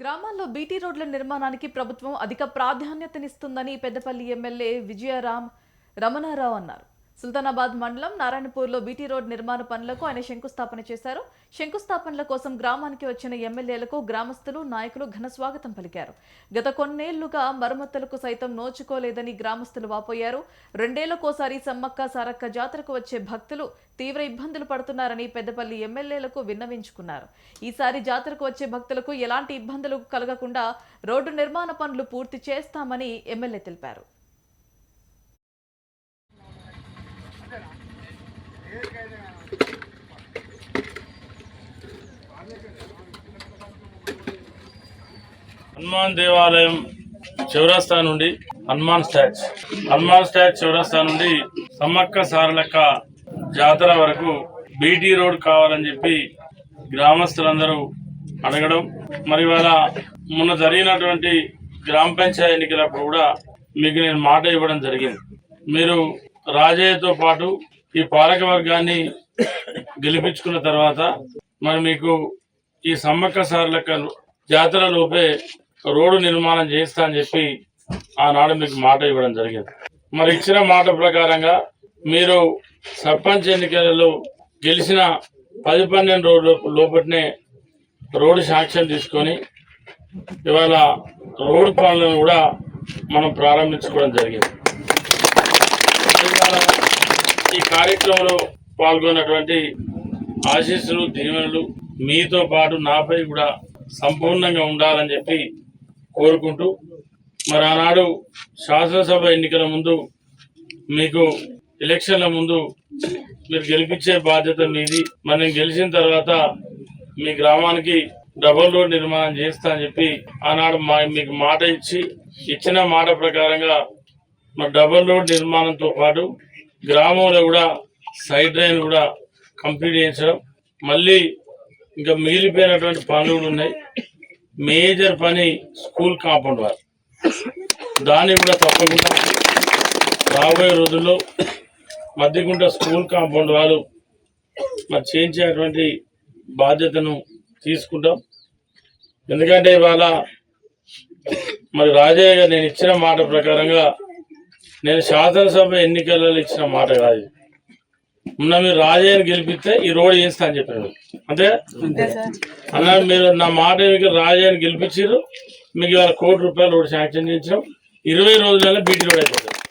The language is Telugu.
గ్రామాల్లో బీటీ రోడ్ల నిర్మాణానికి ప్రభుత్వం అధిక ప్రాధాన్యతనిస్తుందని పెద్దపల్లి ఎమ్మెల్యే విజయరామ్ రమణారావు అన్నారు. సుల్తానాబాద్ మండలం నారాయణపూర్లో బీటీ రోడ్ నిర్మాణ పనులకు ఆయన శంకుస్థాపన చేశారు. శంకుస్థాపనల కోసం గ్రామానికి వచ్చిన ఎమ్మెల్యేలకు గ్రామస్తులు నాయకులు ఘన స్వాగతం పలికారు. గత కొన్నేళ్ళుగా మరమ్మతులకు సైతం నోచుకోలేదని గ్రామస్తులు వాపోయారు. రెండేళ్ళకోసారి సమ్మక్క సారక్క జాతరకు వచ్చే భక్తులు తీవ్ర ఇబ్బందులు పడుతున్నారని పెద్దపల్లి ఎమ్మెల్యేలకు విన్నవించుకున్నారు. ఈసారి జాతరకు వచ్చే భక్తులకు ఎలాంటి ఇబ్బందులు కలగకుండా రోడ్డు నిర్మాణ పనులు పూర్తి చేస్తామని ఎమ్మెల్యే తెలిపారు. హనుమాన్ దేవాలయం చౌరస్తా నుండి హనుమాన్ స్టాచ్ హనుమాన్ స్టాచ్ చౌరస్తా నుండి సమ్మక్క సారలక్క జాతర వరకు బీటీ రోడ్ కావాలని చెప్పి గ్రామస్తులందరూ అడగడం. మరి వాళ్ళ మొన్న జరిగినటువంటి గ్రామ పంచాయతీ ఎన్నికలప్పుడు కూడా మీకు నేను మాట ఇవ్వడం జరిగింది. మీరు రాజయ్యతో పాటు ఈ పాలక వర్గాన్ని గెలిపించుకున్న తర్వాత మరి మీకు ఈ సమ్మక్క సార్లక జాతర లోపే రోడ్డు నిర్మాణం చేస్తా అని చెప్పి ఆనాడు మీకు మాట ఇవ్వడం జరిగింది. మరి ఇచ్చిన మాట ప్రకారంగా మీరు సర్పంచ్ ఎన్నికలలో గెలిచిన పది పన్నెండు రోజుల లోపలనే రోడ్డు శాంక్షన్ తీసుకొని ఇవాళ రోడ్డు పనులను కూడా మనం ప్రారంభించుకోవడం జరిగింది. ఈ కార్యక్రమంలో పాల్గొన్నటువంటి ఆశీస్సులు దీవెనలు మీతో పాటు నాపై కూడా సంపూర్ణంగా ఉండాలని చెప్పి కోరుకుంటూ మరి ఆనాడు శాసనసభ ఎన్నికల ముందు మీకు ఎలక్షన్ల ముందు మీరు గెలిపించే బాధ్యత మీది. మరి గెలిచిన తర్వాత మీ గ్రామానికి డబల్ రోడ్ నిర్మాణం చేస్తా అని చెప్పి ఆనాడు మా మీకు మాట ఇచ్చి ఇచ్చిన మాట ప్రకారంగా మరి డబల్ రోడ్ నిర్మాణంతో పాటు గ్రామంలో కూడా సైడ్ డ్రైన్ కూడా కంప్లీట్ చేయించడం. మళ్ళీ ఇంకా మిగిలిపోయినటువంటి పనులు ఉన్నాయి. మేజర్ పని స్కూల్ కాంపౌండ్ వారు దాన్ని కూడా తప్పకుండా రాబోయే రోజుల్లో మధ్యగుంట స్కూల్ కాంపౌండ్ వాళ్ళు మరి చేయించేటువంటి బాధ్యతను తీసుకుంటాం. ఎందుకంటే ఇవాళ మరి రాజయ్య గారు నేను ఇచ్చిన మాట ప్రకారంగా నేను శాసనసభ ఎన్నికలలో ఇచ్చిన మాట కాదు మొన్న మీరు రాజయ్యని గెలిపిస్తే ఈ రోడ్ చేస్తా అని చెప్పారు. అంతే? అన్న మీరు నా మాట మీకు రాజయ్యని గెలిపించారు. మీకు ఇవాళ కోటి రూపాయలు రోడ్ శాంక్షన్ చేయించాం. ఇరవై రోజులలో బీటీ రోడ్ అయిపోతుంది.